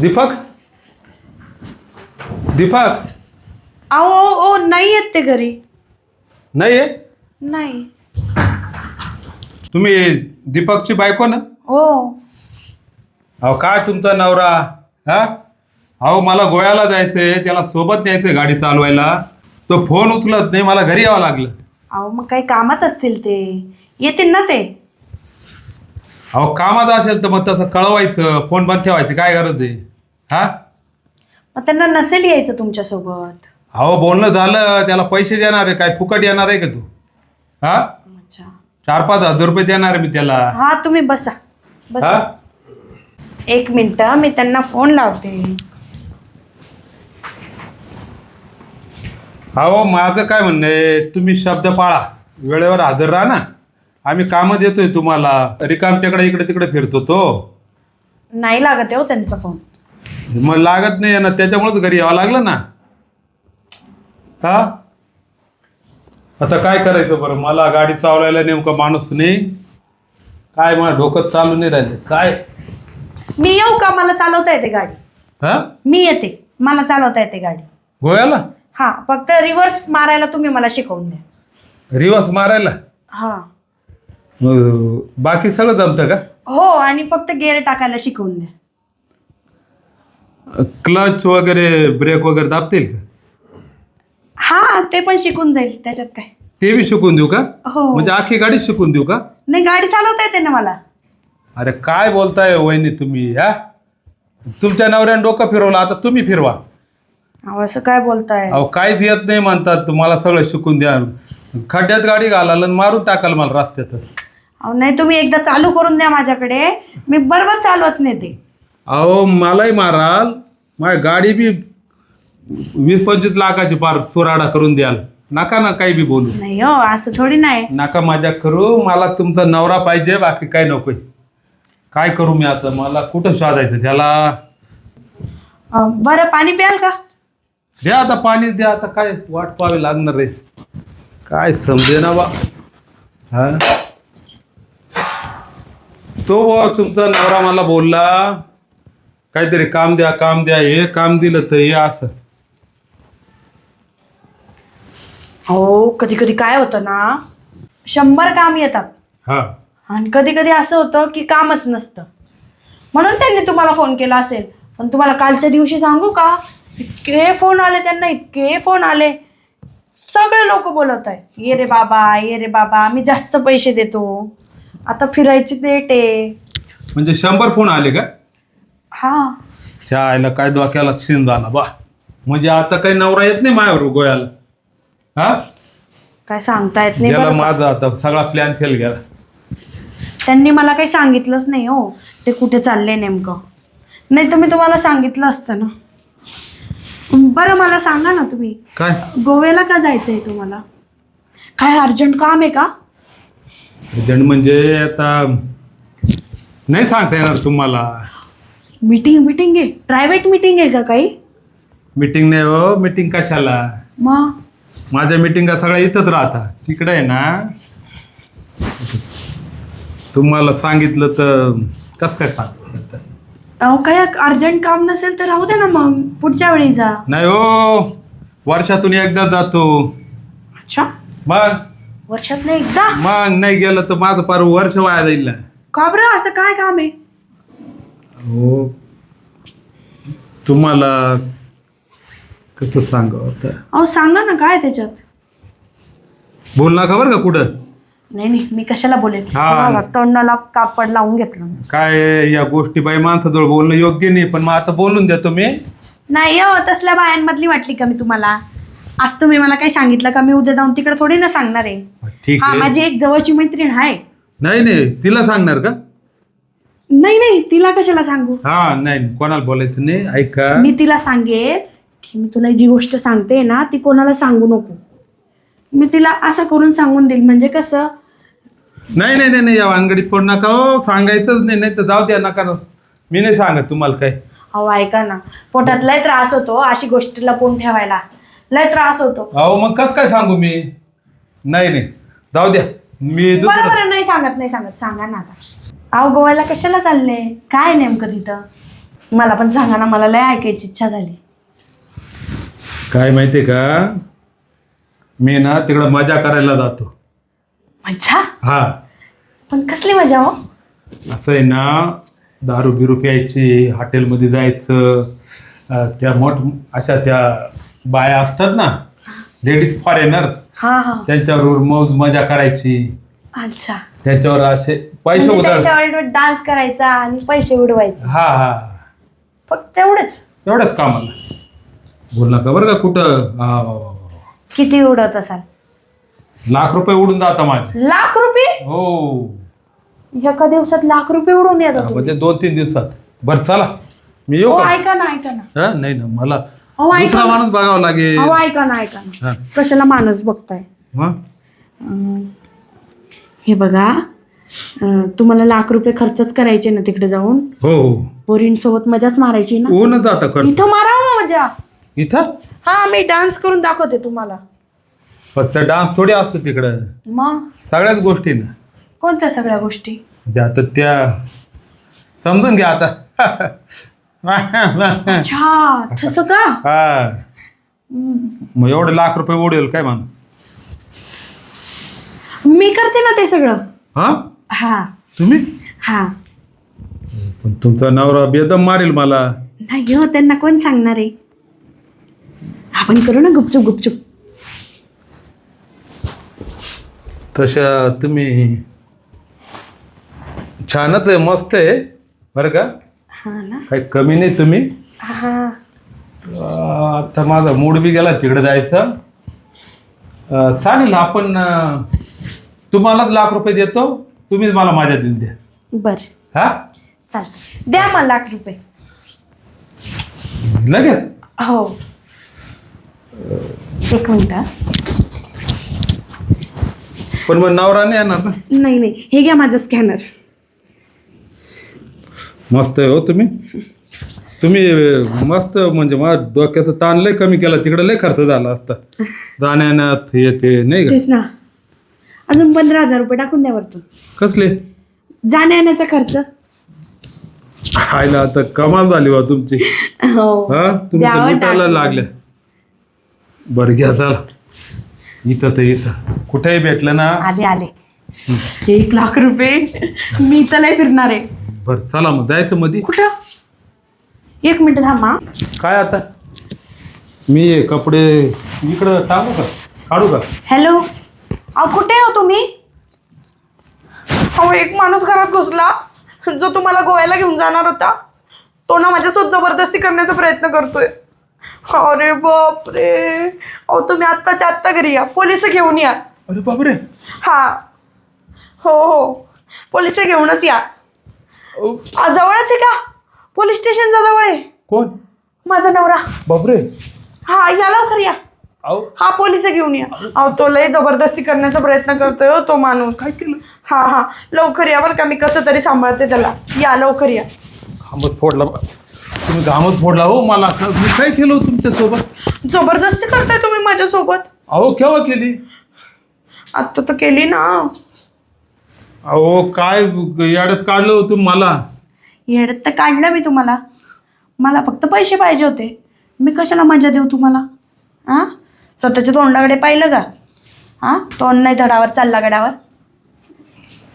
दीपक? दीपक? अहो ओ नाही येत ते घरी. नाही आहे? नाही. तुम्ही दीपकची बायको ना? हो. अहो काय तुमचा नवरा? हा? अहो मला गोव्याला जायचंय त्याला सोबत न्यायचंय गाडी चालवायला. तो फोन उचलत नाही मला घरी यावं लागलं. अहो मग काही कामात असतील ते. येतील ना ते. अहो कामात असेल तर मग तसं कळवायचं फोन बंद ठेवायची काय गरज आहे? हा? मग त्यांना नसेल यायचं तुमच्यासोबत. अहो बोलणं झालं त्याला पैसे देणार आहे काय फुकट येणार आहे का तू? हा? अच्छा. चार पाच हजार रुपये देणार आहे मी त्याला. हा तुम्ही बसा. बसा. हा? एक मिनिट मी त्यांना फोन लावते. अहो माझं काय म्हणणं आहे तुम्ही शब्द पाळा. वेळेवर हजर राहा ना. आम्ही कामं देतोय तुम्हाला. रिकामटेकडे इकडे तिकडे फिरतो तो. नाही लागत आहे हो त्यांचा फोन. मग लागत नाही ना त्याच्यामुळेच घरी यावं लागलं ना. हा? आता काय करायचं बरं? मला गाडी चालवायला नेमकं माणूस नाही. काय मला डोकं चालू नाही राहिलं? काय? मी येऊ का? मला चालवता येते गाडी. हा? मी येते. मला चालवता येते गाडी. गोव्याला? हा फक्त रिव्हर्स मारायला तुम्ही मला शिकवून द्या. रिवर्स मारायला? हा. मग बाकी सगळं जमतं का? हो आणि फक्त गेअर टाकायला शिकवून द्या. क्लच वगैरे ब्रेक वगैरे दाबतील का? हा ते पण शिकून जाईल त्याच्यात काय. ते बी शिकून देऊ का? हो. म्हणजे अख्खी गाडी शिकून देऊ का? नाही गाडी चालवता येते ना मला. अरे काय बोलताय वहिनी तुम्ही हा? तुमच्या नवऱ्याने डोकं फिरवलं आता तुम्ही फिरवा. अहो, असं काय बोलताय? अहो काहीच येत नाही म्हणतात तुम्हाला सगळं शिकून द्या. खड्ड्यात गाडी घालाल आणि मारून टाकाल मला रस्त्यातच. अहो नाही तुम्ही एकदा चालू करून द्या माझ्याकडे. मी बरोबर चालवत नाही ते. अहो मलाही माराल. माझी गाडी बी वीस पंचवीस लाखाची पार चुराडा करून द्याल. नका ना काही बी बोलू. नाही हो असं थोडी नाही. नका माझ्या करू. मला तुमचा नवरा पाहिजे बाकी काय नकोय. काय करू मी आता? मला कुठं शोधायचं त्याला? अं, बरं पाणी प्याल का? द्या आता पाणी द्या आता काय वाट पाहावी लागणार रे. काय समजे ना बा. हा? तो बुवा तुमचा नवरा मला बोलला. काहीतरी काम द्या काम द्या हे काम दिलं तर हे असं. हो कधी कधी काय होतं ना शंभर काम येतात. हा. आणि कधी कधी असं होतं की कामच नसतं. म्हणून त्यांनी तुम्हाला फोन केला असेल. पण तुम्हाला कालच्या दिवशी सांगू का? इतके फोन आले त्यांना इतके फोन आले. सगळे लोक बोलत आहे ये रे बाबा ये रे बाबा आम्ही जास्त पैसे देतो. आता फिरायची डेट आहे. म्हणजे शंभर फोन आले का? हा. चायला काय डोक्याला शिन झाला बा. म्हणजे आता काही नवरा येत नाही माझ्यावर गोव्याला हा? काय सांगता येत नाही गेला बरं. का? माझा आता सगळा प्लॅन फेल गेला. त्यांनी मला काही सांगितलंच नाही हो. ते कुठे चालले नेमकं. नाही तर मी तुम्हाला सांगितलं असतं ना. बरं मला सांगा ना तुम्ही. काय? गोव्याला का जायचं आहे तुम्हाला? काय अर्जंट काम आहे का? एजंट म्हणजे आता नाही सांगता येणार तुम्हाला. मीटिंग मीटिंग आहे. प्रायव्हेट मीटिंग आहे का काही? मीटिंग नाही हो मीटिंग कशाला? मग माझ्या मिटिंगा सगळ्या इथंच राहतात तिकडे आहे ना? तुम्हाला सांगितलं तर कसं काय सांग अहो काय अर्जंट काम नसेल तर राहू दे ना मग. पुढच्या वेळी जा. नाही हो वर्षातून एकदा जातो. अच्छा. मग? वर्षात नाही एकदा? मग नाही गेलं तर माझं पार वर्ष वाया जाईल ना. का बरं? असं काय काम आहे? हो. तुम्हाला कसं सांगावं आता? अहो सांगा ना काय त्याच्यात? बोल नका बरं का कुठं? नाही नाही मी कशाला बोलेन? हा. बघा, तोंडाला कापड लावून घेतलं काय या गोष्टी बाई माणसाजवळ बोलणं योग्य नाही पण मग आता बोलून देतो मी नाही हो तसल्या बायांमधली वाटली का मी तुम्हाला? आज तुम्ही मला काही सांगितलं का? मी उद्या जाऊन तिकडे थोडी ना सांगणार आहे. ठीक हा आहे. माझी एक जवळची मैत्रीण आहे. नाही नाही तिला सांगणार का? नाही नाही तिला कशाला सांगू? हा नाही कोणाला बोलायचं नाही ऐका. मी तिला सांगेन की मी तुला जी गोष्ट सांगते ना ती कोणाला सांगू नको. मी तिला असं करून सांगून देईल. म्हणजे कसं? नाही नाही नाही नाही या वानगडीत पडू नका हो सांगायचंच नाही नाही तर जाऊ द्या नका ना. मी नाही सांगत तुम्हाला काय. अहो ऐका ना. पोटात लय त्रास होतो अशी गोष्ट लपवून ठेवायला? लय त्रास होतो. अहो मग कसं काय सांगू मी? नाही नाही. जाऊ द्या. मी बरं दुसरं बरं नाही सांगत नाही सांगत. सांगा ना आता. अहो गोव्याला कशाला चालले? काय नेमकं तिथं? मला पण सांगा ना मला लय ऐकायची इच्छा झाली. काय माहिती का? मी ना तिकडं मजा करायला जातो. मज्जा? हा. पण कसली मजा हो? असं आहे ना दारू बिरू प्यायची हॉटेलमध्ये जायचं अं, त्या मोठ अशा त्या बाया असतात ना लेडीज फॉरेनर हा हा. त्यांच्याबरोबर मौज मजा करायची. अच्छा. त्यांच्यावर असे पैसे म्हणजे उधळ त्यांच्यावर डान्स करायचा आणि पैसे उडवायचे. हा हा. फक्त तेवढंच एवढंच कामाला. बोल नका बरं का कुठं. किती उडवत असाल? लाख रुपये उडून जाता माझे. लाख रुपये? हो. एका दिवसात लाख रुपये उडवून येतात. म्हणजे दोन तीन दिवसात. बरं चला. मी येऊ हो का? ऐका ना ऐका ना. हा नाही ना मला अहो ऐका दुसरा ना. माणूस बघावा लागेल. अहो ऐका ना ऐका ना. कशाला माणूस बघताय? मग अं, हे बघा. तुम्हाला लाख रुपये खर्चच करायचे ना तिकडे जाऊन? हो. हो पोरींसोबत मजाच मारायची ना? ऊन जाता कर इथं मारा ना मजा. इथं? हा मी डान्स करून दाखवते तुम्हाला. फक्त डान्स थोडी असतो तिकडं. मग? सगळ्याच गोष्टी ना. कोणत्या सगळ्या गोष्टी? म्हणजे आता त्या. समजून घ्या आता. अच्छा तसं का? हा. हम्म. मग एवढे लाख रुपये उडेल काय माणूस? मी करते ना ते सगळं. हा? हा. तुम्ही? हा. पण तुमचा नवरा बेदम मारेल मला. नाही हो त्यांना कोण सांगणार आहे? आपण करू ना गुपचूप गुपचूप. तशा तुम्ही छानच आहे मस्त आहे. बरं का? हा ना. काही कमी नाही तुम्ही. हा. अं, आता माझा मूड बी गेला तिकडे जायचं. अं, चालेल आपण अं, तुम्हालाच लाख रुपये देतो. तुम्हीच मला माझ्या देऊन द्या. बर. हा? चालतं द्या मला लाख रुपये. लगेच? हो. एक मिनिट हा. पण मग नवरा नाही येणार ना? नाही नाही. हे घ्या माझं स्कॅनर. मस्त आहे हो तुम्ही. तुम्ही अं, मस्त म्हणजे माझ्या डोक्याचं ताण लय कमी केला. तिकडे लय खर्च झाला असता. जाण्यात येते नाही का? तेच ना. अजून पंधरा हजार रुपये टाकून द्या वरतून. कसले? जाण्या येण्याचा खर्च खायला आता कमाल झाली बा तुमची. हो. हा? तुम्ही तर द्यावं लुटायला टाकून. लागल्या. बरं घ्या चला इथं तर इथं. कुठेही भेटलं ना. आले आले. एक लाख रुपये. मी तर लय फिरणार आहे. बरं चला मग जायचं मध्ये कुठं? एक मिनिट थांबा. काय आता? मी हे कपडे इकडं टाकू का? काढू का? हॅलो? अहो कुठे हो तुम्ही? अहो एक माणूस घरात घुसला. जो तुम्हाला गोव्याला घेऊन जाणार होता तो ना माझ्यासोबत जबरदस्ती करण्याचा प्रयत्न करतोय. अरे बापरे. अहो तुम्ही आत्ताच्या आत्ता घरी या. पोलीस घेऊन या. अरे बापरे. हा. हो हो. पोलीस घेऊनच या. अहो, आ, जवळच आहे का? पोलीस स्टेशनच्या जवळ आहे. कोण? माझा नवरा. बापरे. हा या लवकर या. हा पोलीस घेऊन या. अहो तो लय जबरदस्ती करण्याचा प्रयत्न करतोय हो तो माणूस. काय केलं? हा हा. लवकर या बरं का मी कसं तरी सांभाळते त्याला. या लवकर या. घामच फोडला. तुम्ही घामच फोडला हो मला. मी काय केलं हो तुमच्यासोबत? जबरदस्ती करताय तुम्ही माझ्यासोबत? अहो केव्हा केली? आत्ता तर केली ना. अहो काय याड्यात काढलं हो तुम्ही मला? येड्यात तर काढलं मी तुम्हाला. मला फक्त पैसे पाहिजे होते. मी कशाला मजा देऊ तुम्हाला? हां स्वतःच्या तोंडाकडे पाहिलं का? हां? तोंड नाही धडावर चालला गडावर.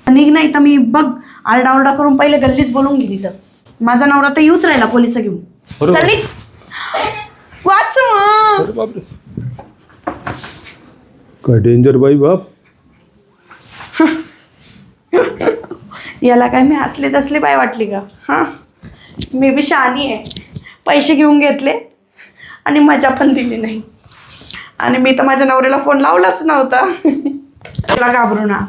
निघ नाही तर मी बघ आरडाओरडा करून पहिले गल्लीच बोलून गेली तर माझा नवरा तर येऊच राहिला पोलीस घेऊन. बरोबर. चल निघ. वाच मग. काय डेंजर बाई बाप. याला काय मी हसले तसली बाय वाटली का? हां? मी बी शहाणी आहे. पैसे घेऊन घेतले आणि मजा पण दिली नाही. आणि मी तर माझ्या नवऱ्याला फोन लावलाच नव्हता. त्याला घाबरू ना.